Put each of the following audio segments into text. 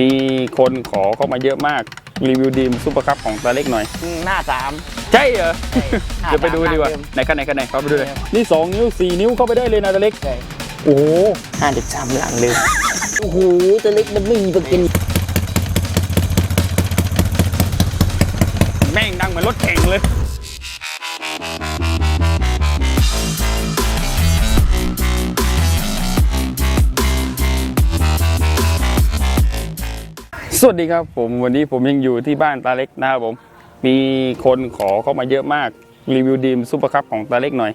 มีคนขอเข้ามาเยอะมาก รีวิวดีมซุปเปอร์คัพของตาเล็กหน่อยหน้าสาม ใช่เหรอใช่เดี๋ยวไปดูดีกว่าหน้าเดิมไหนกันไหนกันไหนเข้าไปดูเลยครับนี่ 2 นิ้ว 4 นิ้วเข้าไปได้เลยนะตาเล็ก ใช่ โอ้โหห้าสิบสามหลังเลยโอ้โหตัวเล็กมันไม่มีประกันแม่งดังเหมือนรถแข่งเลย สวัสดีครับผมวันนี้ผมยังอยู่ที่บ้านตาเล็กนะครับผม มีคนขอเข้ามาเยอะมากรีวิวดีมซุปเปอร์คัพของตาเล็กหน่อย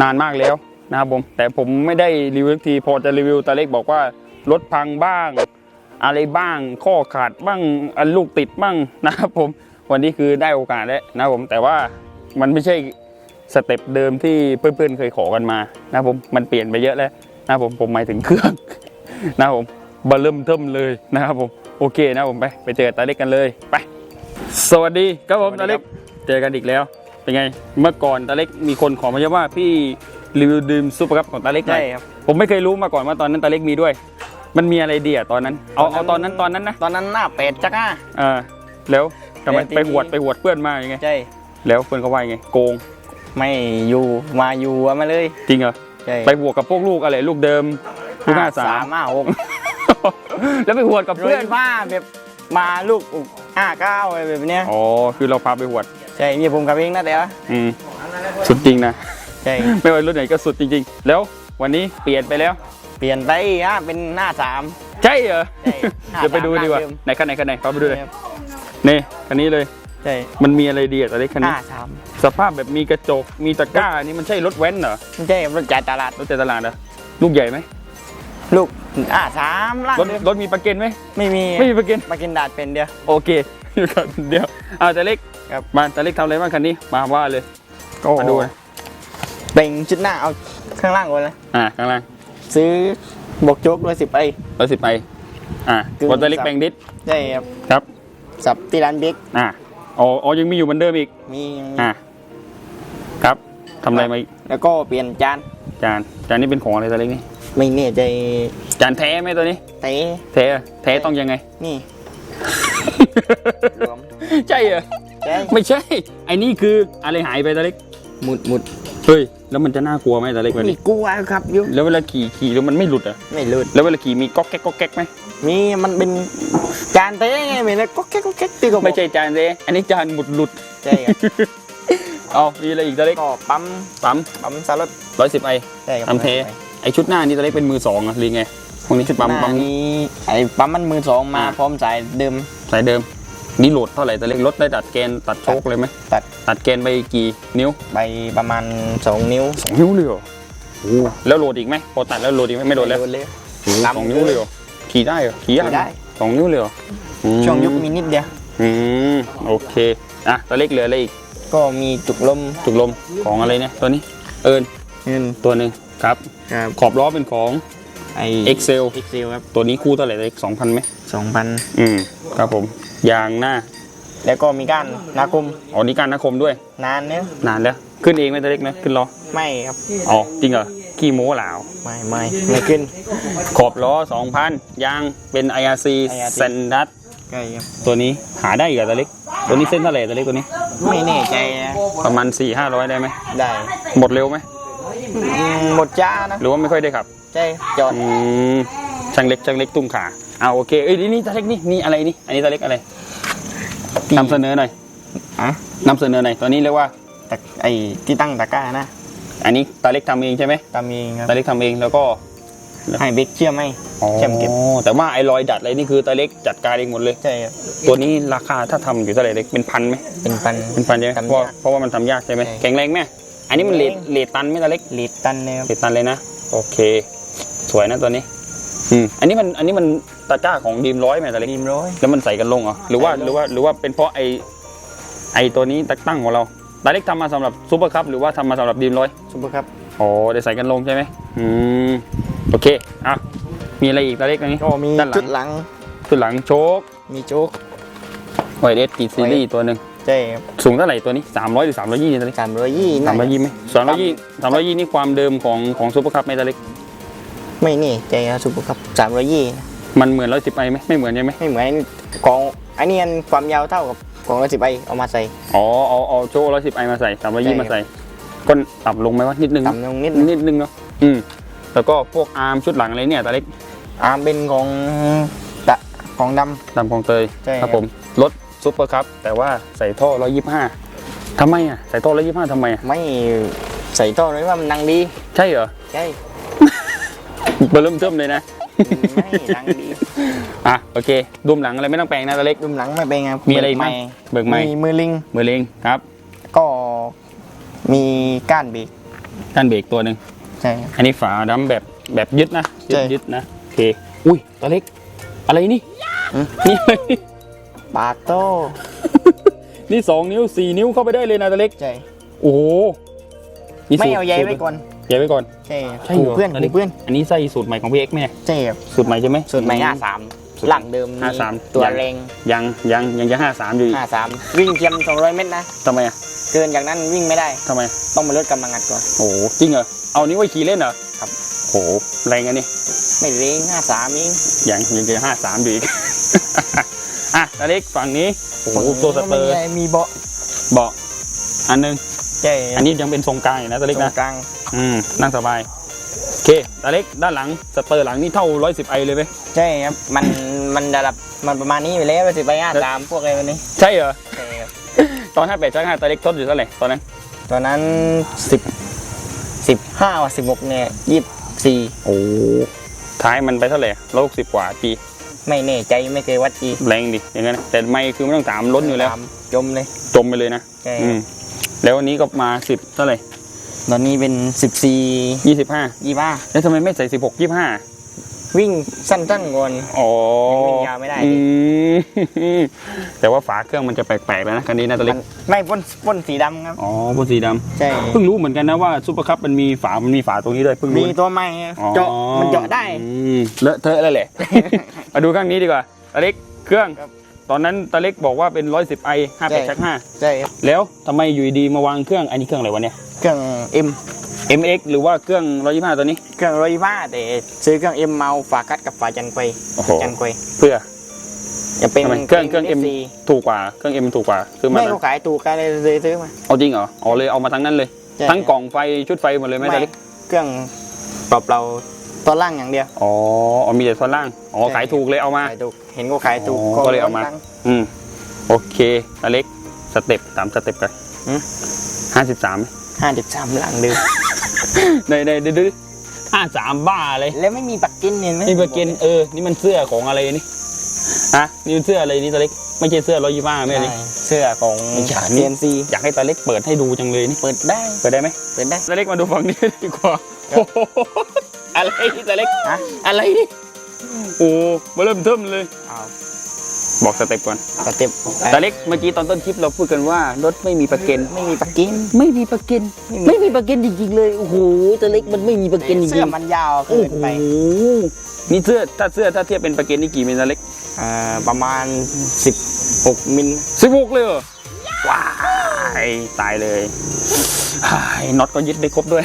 นานมากแล้วนะครับผมแต่ผมไม่ได้รีวิวทีพอจะรีวิวตาเล็กบอกว่ารถพังบ้าง อะไรบ้างข้อขาดบ้างอันลูกติดบ้างนะครับผมวันนี้คือได้โอกาสแล้วนะครับผมแต่ว่ามันไม่ใช่สเต็ปเดิมที่เพื่อนๆเคยขอกันมานะครับผมมันเปลี่ยนไปเยอะแล้วนะครับผมผมหมายถึงเครื่องนะครับผมบเริ่มเทิมเลยนะครับผม โอเคนะครับผมไปไปเจอตาเล็กกันเลยไป สวัสดีครับผมสวัตาสดีเล็คกรับเจอกันอีกแล้ว เป็นไง เมื่อก่อนตาเล็กมีคนขอมาเยอะว่าพี่รีวิวดื่มซุปเปอร์คัพของตาเล็กหน่ใช่อยครับ ผมไม่เคยรู้มาก่อนว่าตอนนั้นตาเล็กมีด้วย มันมีอะไรดีอะตอนนั้นเอาเอาตอนนั้นตอนนั้นนะตอนนั้นหน้าเป็ดจักอะ เออแล้วทำไมแต่ทีนี้ ไปหวดไปหวดเพื่อนมาอย่างไง ใช่แล้วเพื่อนเขาว่ายังไงโกงไม่อยู่มาอยู่อะมาเลยจริงเหรอใช่ไปบวกกับพวกลูกอะไรลูกเดิมลูกห้าสามห้าหก แล้วไปหวดกับเพื่เพื่ออนนว่าแบบมาลูกอุกห้าเก้าอะไรแบบเนี้ยอ๋อคือเราพาไปหวด ใช่มีผมกับเองนะแต่ว่าอืมสุดจริงนะ ใช่ไม่ว่ารุ่นไหนก็สุดจริง ๆ แล้ววันนี้เปลี่ยนไปแล้ว เปลี่ยนไปอะเป็นหน้าสาม ใช่เหรอใช่ห้าเดี๋ยวไปดูดีกว่าสามหน้าเดิม ไหนคันไหนคันไหนเขาไปดูเลยนี่คันนี้เลยใช่มันมีอะไรดีอะตอนนี้คันหนี้น้าสามสภาพแบบมีกระจกมีตะกร้านี่มันใช่รถแว้นเหรอไม่ใช่รถจ่ายตลาดรถเจตลาดเหรอลูกใหญ่ไหม ลูกอ่าสามล่างรถเดิมรถมีประกันไหมไม่มีไม่มีประกันมากินดาดเป็นเดียวโอเคอยู่กันเดียวอ่าแต่เล็กครับมาแต่เล็กทำอะไรบ้างคันนี้มาว่าเลยก็มาดูนะเป่งชุดหน้าเอาข้างล่างก่อนเลยอ่าข้างล่างซื้อบกโจ๊กด้วยสิบไอร้อยสิบไปอ่าคือวอเตอร์เล็กแปลงดิสใช่ครับครับ สับที่ร้านบิ๊กอ่าอ๋ออ๋อยังมีอยู่เหมือนเดิมอีกมียังมีอ่าครับทำอะไรมาอีกแล้วก็เปลี่ยนจานจานจานนี้เป็นของอะไรตัวเล็กนี่ ไม่แน่ใจจานแท้ไหมตัวนี้ เตะแท้อะแท้ต้องยังไง นี่ รวมใช่เหรอ ใช่ไม่ใช่ ไอ้นี่คืออะไรหายไปตัวเล็ก หมุดหมุดเฮ้ย แล้วมันจะน่ากลัวไหมตัวเล็กแบบมีนี้ กลัวครับอยุแล้วเวลาขี่ขี่แล้วมันไม่หลุดอะ ไม่หลุด แล้วเวลาขี่มีก๊อกแก๊กก๊อกแก๊กไหม มีมันเป็นจานเตะไงไม่เลยก็แก๊กก็แก๊กตีก็บอกไม่ใช่จานเด้อันนี้จานหมุดหลุด ใช่ครับเอามีอะไรอีกตัวเล็กก็ปั๊มปั๊มปั๊มสารถร้อยสิบไอ ใช่ครับปั๊มเท ไอชุดหน้านี่ตัวเล็กเป็นมือสองอะหรือไงพวกนี้ชุดปั๊มหน้าปั๊ม นี้ ไอ้ปั๊มมันมือสองมาอ่า พร้อมสายเดิม สายเดิม นี่โหลดเท่าไหร่ตัวเล็กรถได้ตัดเกณฑ์ตัดโชคเลยไหมตัดตัดเกณฑ์ไปกี่นิ้วไปประมาณสองนิ้วสองนิ้วเลยเหรอโอ้แล้วโหลดอีกไหมพอตัดแล้วโหลดอีกไหมไม่โหลดแล้วเลย โอ้โหตามสองนิ้วเลยเหรอขี่ได้เหรอขี่ยากขี่ได้ สองนิ้วเลยเหรออืมช่วงยุคมีนิดเดียว อืมโอเคอะตัวเล็กเหลืออะไรอีกก็มีจุกลมจุกลมของอะไรเนี่ยตัวนี้ เอิญเงินตัวหนึ่งครับ ครับขอบล้อเป็นของ ไอ Excel เอ็กเซลครับตัวนี้คู่เท่าไหร่ตัวเล็กสองพันไหมสองพันอืมครับผมยางหน้า แล้วก็มีก้านนาคมอ๋อนี่การนักคมด้วย นานเนี้ยนานแล้ว ขึ้นเองไหมตัวเล็กนะขึ้นล้อไม่ครับอ๋อจริงเหรอขี้โม้เหลาไม่ไม่ไม่ขึ้น ขอบล้อ2,000ยางเป็น IRC IRC เซนดัตใช่ครับตัวนี้หาได้อีกเหรอตัวเล็ก ตัวนี้เส้นเท่าไหร่ตัวเล็กตัวนี้ ไม่แน่ใจนะประมาณ4 5 0 0ได้ไหมได้ หมดเร็วไหม อืมหมดจ้านะหรือว่าไม่ค่อยได้ขับใช่จอดอืมช่างเล็กช่างเล็กตุ้มขาอ่าโอเคเอ้ยนี่นี่ตัวเล็กนี่นี่อะไรนี่อันนี้ตัวเล็กอะไรนำเสนอหน่อยอะนำเสนอหน่อยตัวนี้เรียกว่า แต่ไอ้ที่ตั้งตะกร้านะอันนี้ตาเล็กทำเองใช่ไหมตามเองครับตาเล็กทำเองแล้วก็ให้เบรกเชื่อมไหมเชื่อมเก็บแต่ว่าไอ้รอยดัดอะไรนี่คือตาเล็กจัดการเองหมดเลย ใช่ครับตัวนี้ราคาถ้าทำอยู่เท่าไหร่เล็กเป็นพันไหมเป็นปัน เป็นพันใช่ไหมทำเพราะยากเพราะว่ามันทำยากใช่ไหมใช่ แข็งแรงไหม อันนี้มันเลทแข็งแรงเลทตันไหมตาเล็กลีดตันเลยครับเลทตันเลยนะ โอเค สวยนะตัวนี้ อืมอันนี้มันอันนี้มันตะกร้าของดีมร้อยไหมตาเล็ก ดีมร้อย แล้วมันใส่กันลงเหรอหรือว่าใส่ลงหรือว่าหรือว่าเป็นเพราะไอไอตัวนี้ตั้งของเราตาเล็กทำมาสำหรับซูเปอร์คัพหรือว่าทำมาสำหรับดีมร้อยซุปเปอร์ครับอ๋อได้ใส่กันลงใช่ไหมอืมโอเคอะมีอะไรอีกตาเล็กอันนี้ ก็มีด้านหลัง จุดหลังชุดหลังโชคมีโจ๊ก ไวเดสกีซีรีส์ตัวหนึ่งใช่ครับสูงเท่าไหร่ตัวนี้ 300 หรือ 320นี่ตาเล็กสามร้อยยี่สามร้อยยี่ไหมสามร้อยยี่สามร้อยยี่นี่ความเดิมของของซูเปอร์คัพไหมตาเล็ก ไม่แนี่ใจครับซุปเปอร์ครับสามร้อยยี่อมันเหมือนร้อยสิบไอไหมไม่เหมือนใช่ไหมไม่เหมือนของอันนี้อันความยาวเท่ากับของร้อยสิบไอเอามาใส่อ๋อเอาเอาโชว์ร้อยสิบไอมาใส่สามร้อยยี่ใช่มาใส่ก้นต่ำลงไหมวะนิดนึงต่ำลงนิดนึงนิดนึงเนาะอืมแล้วก็พวกอาร์มชุดหลังอะไรเนี่ยตาเล็กอาร์มเป็นของตะของดดำของเตยใช่ครับผมรถ ซุปเปอร์คัพแต่ว่าใส่ท่อร้อยยี่ห้าทำไมอะใส่ท่อร้อยยี่ห้าทำไมอะำไม่ใส่ท่อเลยว่ามันดังดี ใช่เหรอ ใช่เบอร์เริ่มเทิมเลยนะ ไม่ดังดี อะโอเคดุมหลังอะไรไม่ต้องแปลงนะตาเล็ก ดุมหลังไม่เป็นไงมีอะไรอีกไหมเบิกใหม่มีมือลิง มือเลงครับ ก็มีก้านเบรกด้านเบรกตัวหนึ่งใช่ครับอันนี้ฝาดำแบบแบบยึดนะยึใช่ดยึดนะโอเคอุ้ยตาเล็ก อะไรนี่อืมนี่อะไร ปากโต้นี่สองนิ้วสี่นิ้วเข้าไปได้เลยนะตาเล็ก ใช่โอ้โหนี่ไม่สูตรเอาใยสูตรไว้ก่อนใยไว้ก่อน ใช่ใช่ถูหรเพื่อนตาถูล็กเพื่อน อันนี้ใส่สูตรใหม่ของพี่เอ็กซ์ไหมเนี่ยใช่ครับสูตรใหม่ใช่ไหมส่วนใหม่ห้าสามหลังเดิมห้าสามตัวยังแรงยังยังยังจะห้าสามอยู่อีกห้าสามวิ่งเทียมสองร้อยเมตรนะทำไมอะเกินจากนั้นวิ่งไม่ได้ทำไม ต้องมาลดกำลังอัดก่อนโอ้โหจริงเหรอเอานี้ไว้ขี่เล่นเหรอครับโอ้โหแรงอันนี้ไม่เร่งห้าสามเองยังยังจะห้าสามอยู่อีก อะตาเล็กฝั่งนี้โอ้โหตัวสเตอร์ไม่ได้มีเบาะเบาะอันหนึงใช่อันนี้ยังเป็นทรงกลางอยู่นะตาตเล็กรงนะกลางอืมนั่งสบายโอเคตาเล็กด้านหลังสเตอร์หลังนี่เท่าร้อยสิบไอเลยไหมใช่ครับมันมันระดับมันประมาณนี้อยู่แล้วสิบไปห้าสามพวกอะไรวันนี้ ใช่เหรอใช่ครับตอนห้าแปดชักห้าตาเล็กทดอยู่เท่าไหร่ตอนนั้นตอนนั้นสิบสิบห้าว่าสิบหกเนี่ยยี่สี่โอ้ท้ายมันไปเท่าไหร่ร้อยหกสิบกว่าปี ไม่แน่ใจไม่เคยวัดจีแรงดิอย่างนั้นนะแต่ไม่คือไม่ต้องตามล้นอยู่แล้วตามจมเลย จมไปเลยนะใช่ อืมแล้ววันนี้ก็มาสิบเท่าไหร่ตอนนี้เป็นสิบสี่ยี่สิบห้ายี่ห้าแล้วทำไมไม่ใส่สิบหกยี่ห้า วิ่งสั้นๆก่อนอ๋อวิ่งยาวไม่ได้ดิ อืมแต่ว่าฝาเครื่องมันจะแปลกๆแล้วนะคันนี้นะตัวมัเล็กนไม่พ่นพ่นสีดำครับ อ๋อบนสีดำใช่ เพิ่งรู้เหมือนกันนะว่าซูเปอร์คัพมันมีฝา มันมีฝาตรงนี้ด้วยเพิ่งมีรู้ตัวใหม่อ๋อเจาะมันเจาะได้ อืมเลอะเทอะแล้วแหละ มาดูข้างนี้ดีกว่าตาเล็กเครื่อง ครับตอนนั้นตาเล็กบอกว่าเป็นร้อยสิบไอห้าแปดใช่ชักห้าใช่ครับแล้วทำไมอยู่ดีๆมาวางเครื่องอันนี้เครื่องอะไรวะเนี่ย เครื่องเอ็ม MX หรือว่าเครื่องร้อยยี่ห้าตัวนี้ เครื่องร้อยห้าแต่ซื้อเครื่องเอ็มเมาฝาคัดกับฝาจันไกวโอ้โห จันไกวเพื่อจะเป็นทำไมเครื่องเครื่อง M ซีถูกกว่าเครื่อง M ถูกกว่าคือมัไม่นเขาขายถูกกันเลยเลยซื้อมาเอาจริงเหรออ๋อเลยเอามาทั้งนั้นเลย ใช่ทั้งกล่องไฟชุดไฟหมดเลยไหมตาเล็กเครื่องเปล่าๆตัวล่างอย่างเดียวอ๋ออ๋อมีแต่ท่อนล่างอ๋อใช่ขายถูกเลยเอามา ขายถูกเห็นก็ขายถูกอ๋อก็เลยเอามา ตังค์อืมโอเคอเล็กสเต็ปตามสเต็ปกันอืม ห้าสิบสาม ห้าสิบสามหลังดื้อในในดื้อห้าสามบ้าเลยแล้วไม่มีปักกินเห็นไหมนี่เบอร์เกนเออ นี่มันเสื้อของอะไรนี่ ฮะ นี่มันเสื้ออะไรนี่ตาเล็ก ไม่ใช่เสื้อร้อยยี่ห้าไม่ใช่ใช่นี่เสื้อของไม่ใช่เซียนซีอยากให้ตาเล็กเปิดให้ดูจังเลยนี่ เปิดได้ เปิดได้ไหมเปิดได้ ตาเล็กมาดูฝั่งนี้ดีกว่าครับโอ้โหอะไรนี่ตาเล็กฮะอะไรนี่ โอ้มาเริ่มเทิมเลยเอา บอกสเต็ปก่อน สเต็ปตาเล็กเมื่อกี้ตอนต้นคลิปเราพูดกันว่ารถไม่มีประกันไม่มีปักกินไม่มีประกันไม่มีไม่มีประกันจริงๆเลยโอ้โหตัวเล็กมันไม่มีประกันจริงๆเสื้อมันยาวโอ้เกินโหไปนี่เสื้อถ้าเสื้อถ้าเทียบเป็นประกันนี่กี่มิลตัวเล็กอ่าประมาณสิบหกมิลสิบหกเลยเหรอว้ายตายเลยอ้ายน็อตก็ยึดได้ครบด้วย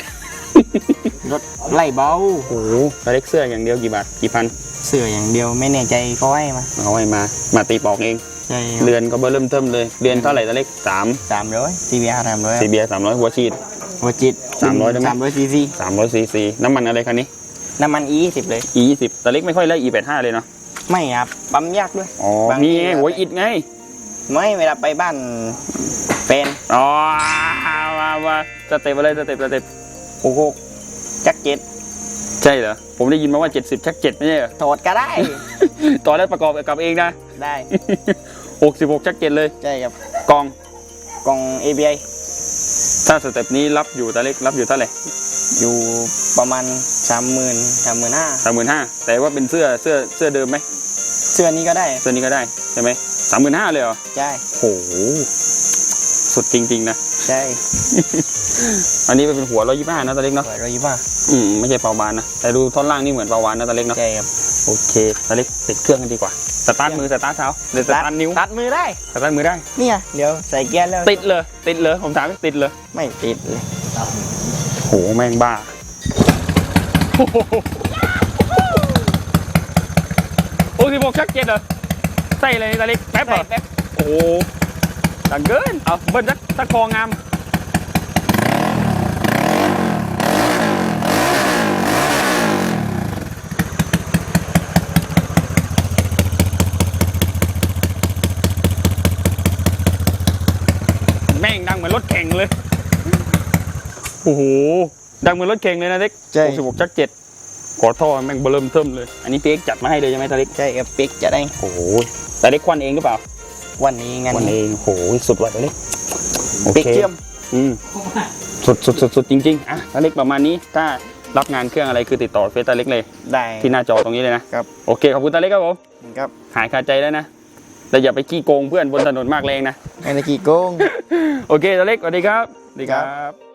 รถไล่เบาโอ้โหตัวเล็กเสื้ออย่างเดียวกี่บาทกี่พัน เสื้ออย่างเดียวไม่แน่ใจเขาให้มาเอาไว้มา มาตีปอกเอง ใช่เรือนก็เบอร์เริ่มเทิมเลย เรือนเท่าไหร่ตัวเล็กสามสามร้อยซีบีอาร์สามร้อยซีเบียสามร้อยหัวฉีด หัวจิต300ได้ไหม สามร้อยซีซีสามร้อยซีซีน้ำมันอะไรคันนี้ น้ำมันอีสิบเลย E ยี่สิบตัวเล็กไม่ค่อยไล่ E แปดห้าเลยเนาะไม่ครับปั๊มยากด้วย อ๋อบางมีทีไงเราหัวอิดไงไม่เวลาไปบ้านแฟนอ๋อมามาสเต็ปอะไรสเต็ปสเต็ปโอ้โหจักเจ็ด ใช่เหรอ ผมได้ยินมาว่า 70 ชัก 7 ไม่ใช่เหรอ ถอดก็ได้ ตอนแรกประกอบกับเองนะ ได้ 66 ชัก 7 เลย ใช่ครับกองกล่อง ABI ถ้าสเต็ปนี้รับอยู่ตาเล็กรับอยู่เท่าไหร่อยู่ประมาณสามหมื่นสามหมื่นห้าสามหมื่นห้าแต่ว่าเป็นเสื้อเสื้อเสื้อเดิมไหมเสื้อนี้ก็ได้ เสื้อนี้ก็ได้ใช่ไหมสามหมื่นห้าเลยเหรอ ใช่ โห สุดจริง ๆ นะ ใช่อันนี้เป็นหัวร้อยยี่ห้านะตาเล็กเนาะสวยร้อยยี่สิบห้าอืมไม่ใช่เปาวานนะแต่ดูท่อนล่างนี่เหมือนเปาวานนะตาเล็กเนาะใช่ครับโอเคตาเล็กติดเครื่องกันดีกว่าสตาร์ทมือสตาร์ทเท้าหรือสตาร์ทนิ้วตัดมือได้สตาร์ทมือได้เนี่ยเดี๋ยวใส่เกียร์แล้วติดเลย ติดเลยผมถามว่าติดเลย ไม่ติดเลยโหแม่งบ้า16ชักเจ็ดเหรอใส่เลยตาเล็กแป๊บเหรอแป๊บโอ้โห ดังเกิน เอาเบิ้ลสักสักคองามแม่งดังเหมือนรถแข่งเลย โอ้โห ดังเหมือนรถแข่งเลยนะเล็กใช่66ชักเจ็ดขอท่อแม่งเบลิ่มเทิมเลย อันนี้เป๊กจัดมาให้เลยใช่ไหมตาเล็ก ใช่ครับเป๊กจะได้ โอ้โหตาเล็กควันเองหรือเปล่า วันนี้งานควันเองโอ้โหสุดว่ะตาเล็กโอเป๊กเคเชื่อมอืมสุดสุดสุดสุดจริงๆอะตาเล็กประมาณนี้ถ้ารับงานเครื่องอะไรคือติดต่อเฟซตาเล็กเลย ได้ที่หน้าจอตรงนี้เลยนะครับโอเคขอบคุณตาเล็กครับผมครับหายคาใจแล้วนะแต่อย่าไปขี้โกงเพื่อนบนถนนมากแรงนะไอ้ตะกี้โกง โอเคตาเล็กสวัสดีครับสวัสดีครับ